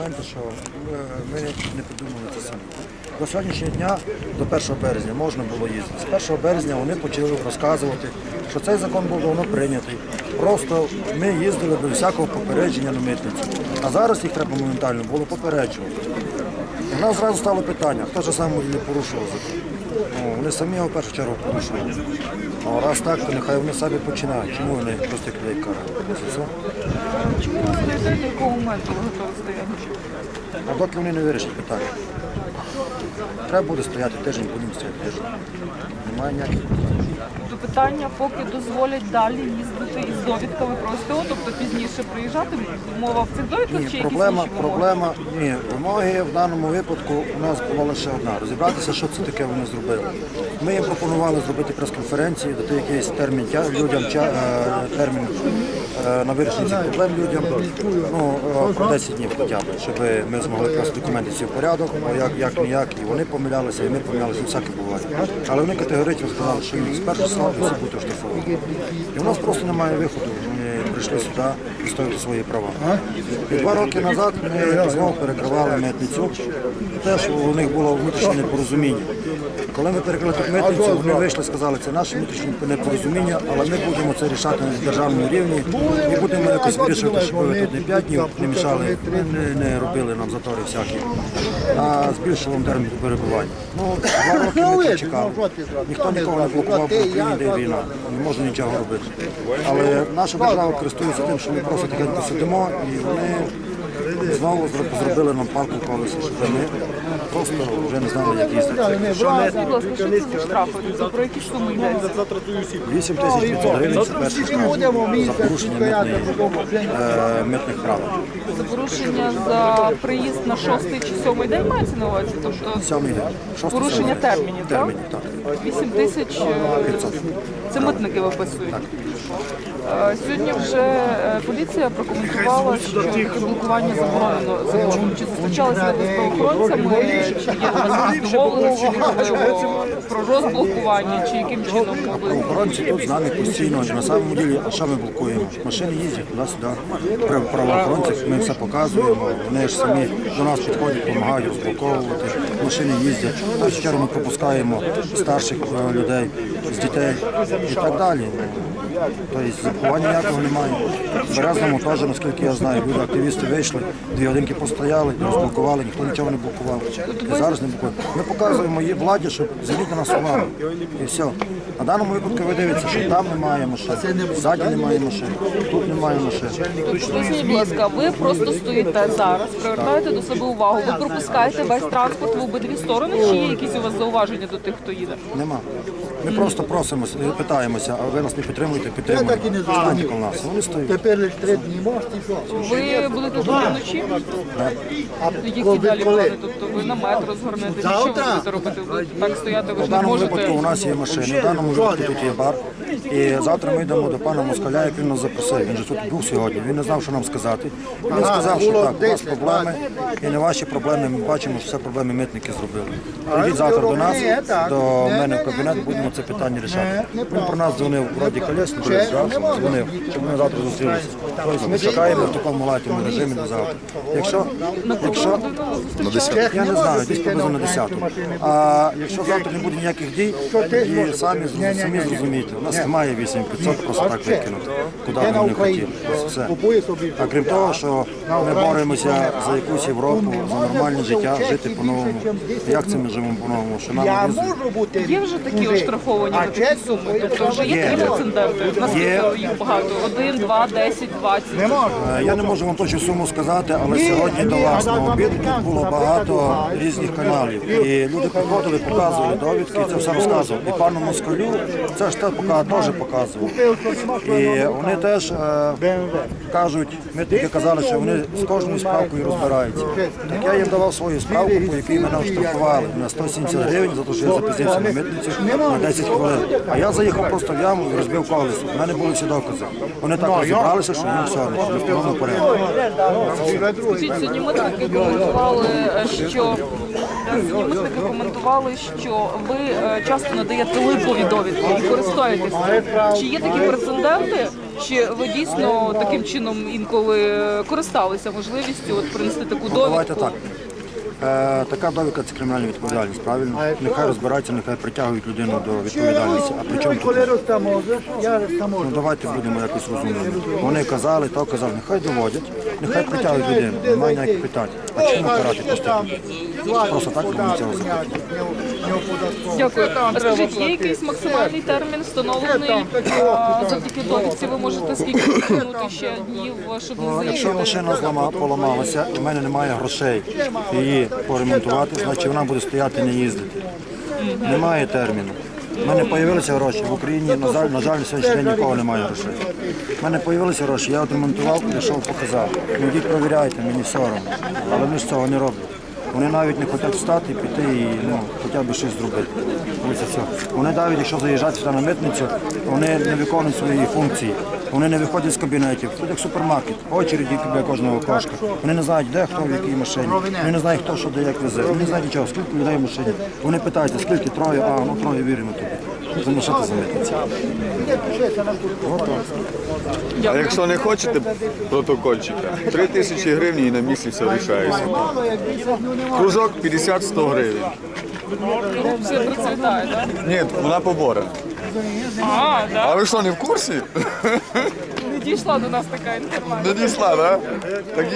документи, що е, ми не придумали це самі. До сьогоднішнього дня, до 1 березня, можна було їздити. З 1 березня вони почали розказувати, що цей закон був давно прийнятий. Просто ми їздили без всякого попередження на митницю. А зараз їх треба моментально було попереджувати. У нас зразу стало питання, хто ж саме не порушував закон. Ну, вони самі його в першу чергу порушували. А раз так, то нехай вони самі починають. Чому вони просто людей карають? Чому ви стоїте, до якого моменту ви готові стояти? А доки вони не вирішать питання. Треба буде стояти тиждень, будемо стояти тиждень. Немає ніяких питань. До питання, поки дозволять далі їздити із довідками про СТО, тобто пізніше приїжджати, мова в цих довідках Ні, чи якісь проблема, інші вимоги? проблема, ні, вимоги в даному випадку у нас була лише одна. Розібратися, що це таке вони зробили. Ми їм пропонували зробити прес-конференції, дати якийсь термін тя- людям, ча- е, термін е, на вирішення цих проблем людям, ну, е, про 10 днів хоча б, щоб ми змогли просто документи всі в порядок, бо як, як ніяк, і вони помилялися, і ми помилялися, всяке буває. Але вони категорично сказали, що їм слова всі буде оштрафовані. І у нас просто немає виходу. Прийшли сюди відстоювати свої права. І два роки назад ми знову перекривали митницю. Теж у них було внутрішнє непорозуміння. Коли ми перекрили тут митницю, вони вийшли, сказали, це наше внутрішнє непорозуміння, але ми будемо це рішати на державному рівні і будемо якось вирішувати, щоб ви тут не 5 днів не мішали, не, не робили нам затори всякі, а збільшували термін перебування. Ну, два роки ми чекали. Ніхто нікого не блокував, бо в Україні йде війна, не можна нічого робити. Але наша держава користується тим, що ми просто тихенько сидимо і вони знову зробили нам палку в щоб ми просто вже не знали, як їздити. Будь ласка, що це за штрафи? Тобто про які суми йдеться? 8 тисяч 500 гривень це перший штраф за порушення митної, е, митних правил. За порушення за приїзд на шостий чи сьомий день мається на увазі? Тобто Сьомий день. Шостий, порушення сьомий термінів, так? Термінів, так. 8 тисяч е, 500. це митники виписують. Е, Сьогодні вже е, поліція прокоментувала, що блокування заборонено законом. Чи зустрічалися ви з правоохоронцями, чи є про, розблокування, чи яким чином могли? Охоронці тут з нами постійно. На самому ділі, а що ми блокуємо? Машини їздять туди-сюди. При правоохоронцях ми все показуємо. Вони ж самі до нас підходять, допомагають розблоковувати. Машини їздять. Першу ми пропускаємо старших е, людей з дітей і так далі. Тобто блокування ніякого немає. В Березному теж, наскільки я знаю, люди активісти вийшли, дві годинки постояли, розблокували, ніхто нічого не блокував. І зараз не блокує. Ми показуємо їй владі, щоб звернути на нас увагу. І все. На даному випадку ви дивитеся, що там немає машин, ззаді немає машин, тут немає машин. Скажіть, будь ласка, ви просто стоїте зараз, привертаєте до себе увагу, ви пропускаєте весь транспорт в обидві сторони, чи є якісь у вас зауваження до тих, хто їде? Нема. Ми просто просимо, питаємося, а ви нас не підтримуєте, підтримуєте. Станьте коло нас. Вони стоять. Тепер лише три дні і що? Ви будете тут вночі? Які далі плани? Тобто ви на метро згорнете? Чи Що ви будете робити? Ви так стояти, ви В ж не даному випадку у можете. нас є машини, в даному випадку тут є бар. І завтра ми йдемо до пана Москаля, як він нас запросив. Він же тут був сьогодні. Він не знав, що нам сказати. Він сказав, що так, у вас проблеми і не ваші проблеми. Ми бачимо, що все проблеми митники зробили. Прийдіть завтра до нас, до мене в кабінет, будемо це питання рішати. Він про нас дзвонив вроді колесник, дзвонив, щоб ми завтра зустрілися. Тобто ми чекаємо в такому латному режимі на завтра. Якщо, якщо я не знаю, десь приблизно на 10. А якщо завтра не буде ніяких дій, тоді самі, самі зрозумієте. У нас немає 8500 просто так викинути, куди б ми не хотіли. Все. А крім того, що ми боремося за якусь Європу, за нормальне життя, жити по-новому. Як це ми живемо по-новому? Що нам Я нав'язують? можу бути. Є вже такі оштрафовані А чесно? Тобто вже є Є. такі прецеденти? Наскільки Є. їх багато? Один, два, десять, двадцять? Не можу. Е, Я не можу вам точну суму сказати, але сьогодні до вас на обід було багато різних каналів. І люди приходили, показували довідки, це все розказували. І пану Москалю це ж те пока- теж показував. І вони теж е, кажуть, ми тільки казали, що вони з кожною справкою розбираються. Так я їм давав свою справку, по якій мене оштрафували на 170 гривень за те, що я запізнився на митницю на 10 хвилин. А я заїхав просто в яму і розбив колесо. У мене були всі докази. Вони так розібралися, що їм все повному порядку. Скажіть, сьогодні митники коментували, е, що сьогодні коментували, що ви е, часто надаєте липові довідки і користуєтеся. Чи є такі прецеденти, Чи ви дійсно таким чином інколи користалися можливістю от принести таку довідку? Давайте так. Е, така довідка це кримінальна відповідальність, правильно? Нехай розбираються, нехай притягують людину до відповідальності. А при чому тут? Ну давайте будемо якось розумними. Вони казали, то казали, нехай доводять, нехай притягують людину. Немає ніяких питань. А чому карати просто? Просто так мені цього запитати. Дякую. А скажіть, є якийсь максимальний термін встановлений? А, Завдяки довідці ви можете скільки потягнути ще днів, щоб не Ну, Якщо машина злама, поламалася в мене немає грошей її поремонтувати, значить вона буде стояти не їздити. Немає терміну. У мене з'явилися гроші. В Україні, на жаль, на жаль, на сьогоднішній день нікого немає грошей. У мене з'явилися гроші, я відремонтував, прийшов, показав. Ну йдіть провіряйте, мені соромно. Але ми ж цього не робимо. Вони навіть не хочуть встати, піти і ну, хоча б щось зробити. Ось і все. Вони навіть, якщо заїжджати сюди на митницю, вони не виконують свої функції. Вони не виходять з кабінетів. Тут як супермаркет, очереді біля кожного кошка. Вони не знають, де хто в якій машині. Вони не знають, хто що де як везе. Вони не знають нічого, скільки людей в машині. Вони питаються, скільки троє, а ну троє віримо тобі. Тому що це за митниця. А якщо не хочете протокольчика, 3 тисячі гривень і на місці все рішається. Кружок 50-100 гривень. Корупція процвітає, так? Ні, вона побора. А, да? А ви що, не в курсі? Не дійшла до нас така інформація. Не дійшла, так? Так